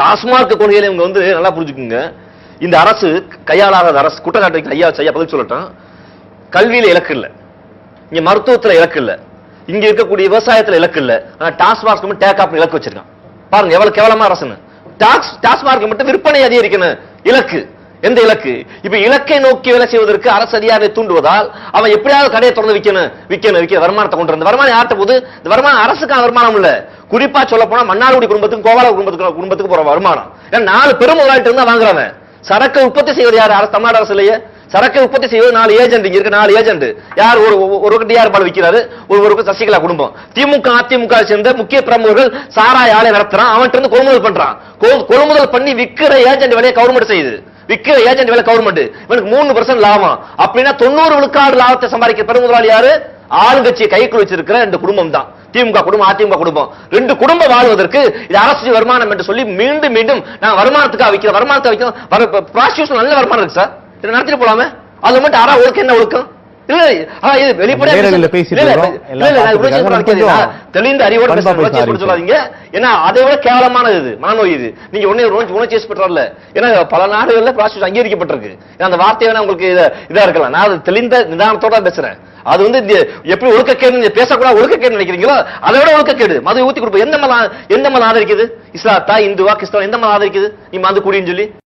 டாஸ்மாக் கொள்கையில இவங்க வந்து நல்லா புரிஞ்சுக்குங்க. இந்த அரசு கையாளாத அரசு குற்றச்சாட்டு ஐயா செய்ய பதில் சொல்லட்டும். கல்வியில இலக்கு இல்லை. இங்க மருத்துவத்துல இலக்கு இல்லை. இங்க இருக்கக்கூடிய விவசாயத்துல இலக்கு இல்லை. ஆனா டாஸ்மாக் மட்டும் டேக் ஆஃப் இலக்கு வச்சிருக்கான். பாருங்க எவ்வளவு கேவலமா அரசுன்னு. டாக்ஸ் டாஸ்மாக் மட்டும் விற்பனை அதிகரிக்கணும். இலக்கு. எந்த இலக்கு? இப்ப இலக்கை நோக்கி வேலை செய்வதற்கு அரசு அதிகாரியை தூண்டுவதால் அவன் எப்படியாவது கடையை திறந்து விற்கணும் விற்கணும் விற்க வருமானத்தை கொண்டு வந்து வருமானம் யார்ட்ட போகுது? இந்த வருமானம் அரசுக்கான வருமானம் இல்ல. குறிப்பா சொல்ல போனா மன்னார்குடி குடும்பத்துக்கு கோவால குடும்பத்துக்கு குடும்பத்துக்கு போற வருமானம். ஏன்னா நாலு பெரும் முதலாளிட்டு இருந்தா வாங்குறவன். சரக்கு உற்பத்தி செய்வது யார்? அரசு தமிழ்நாடு அரசு இல்லையே. சரக்கு உற்பத்தி செய்வது நாலு ஏஜென்ட் இங்க இருக்கு நாலு ஏஜென்ட் யார்? ஒரு ஒரு- ஒரு டிஆர் பால் விற்கிறாரு ஒரு ஒரு சசிகலா குடும்பம். திமுக அதிமுக சேர்ந்த முக்கிய பிரமுகர்கள் சாராய ஆலை நடத்துறான். அவன்கிட்ட இருந்து கொள்முதல் பண்றான். கொள்முதல் பண்ணி விற்கிற ஏஜென்ட் வேலையை கவர்மெண்ட் செய்யுது. விற்கிற ஏஜென்ட் வேலை கவர்மெண்ட் இவனுக்கு மூணு பர்சன்ட் லாபம். அப்படின்னா தொண்ணூறு விழுக்காடு லாபத்தை சம்பாதிக்கிற பெருமுதலாளி யாரு? ஆளுங்கட்சியை கைக்குள் வச்சிருக்கிற இந்த குடும்பம் தான் திமுக குடும்பம் அதிமுக குடும்பம். ரெண்டு குடும்பம் வாழ்வதற்கு இது அரசு வருமானம் என்று சொல்லி மீண்டும் மீண்டும் நான் வருமானத்துக்காக வைக்கிறேன். வருமானத்தை வைக்கிறோம். ப்ராசிக்யூஷன் நல்ல வருமானம் இருக்கு சார். இதை நடத்திட்டு போலாமே? அது மட்டும் அறா ஒழுக்கம் என்ன ஒழுக்கம். தெளிந்த அறிவோட. சொல்லாதீங்க. ஏன்னா அதை விட கேவலமானது இது. மனநோய் இது. நீங்க உடனே உணர்ச்சி வசப்பட்டுறல ஏன்னா பல நாடுகள்ல அங்கீகரிக்கப்பட்டிருக்கு. அந்த வார்த்தை வேணா உங்களுக்கு இத- இருக்கலாம். நான் தெளிந்த நிதானத்தோட தான் பேசுறேன். அது வந்து எப்படி எப்படி ஒழுக்கக்கேடு நீங்க பேசக்கூடாது ஒழுக்கக்கேடு நினைக்கிறீங்களோ அதை விட ஒழுக்கக்கேடு. மது ஊத்தி கொடுப்போம். எந்த மதம் எந்த மதம் ஆதரிக்குது இஸ்லாத்தா இந்துவா கிறிஸ்தவா எந்த மதம் ஆதரிக்குது நீ மது குடின்னு சொல்லி.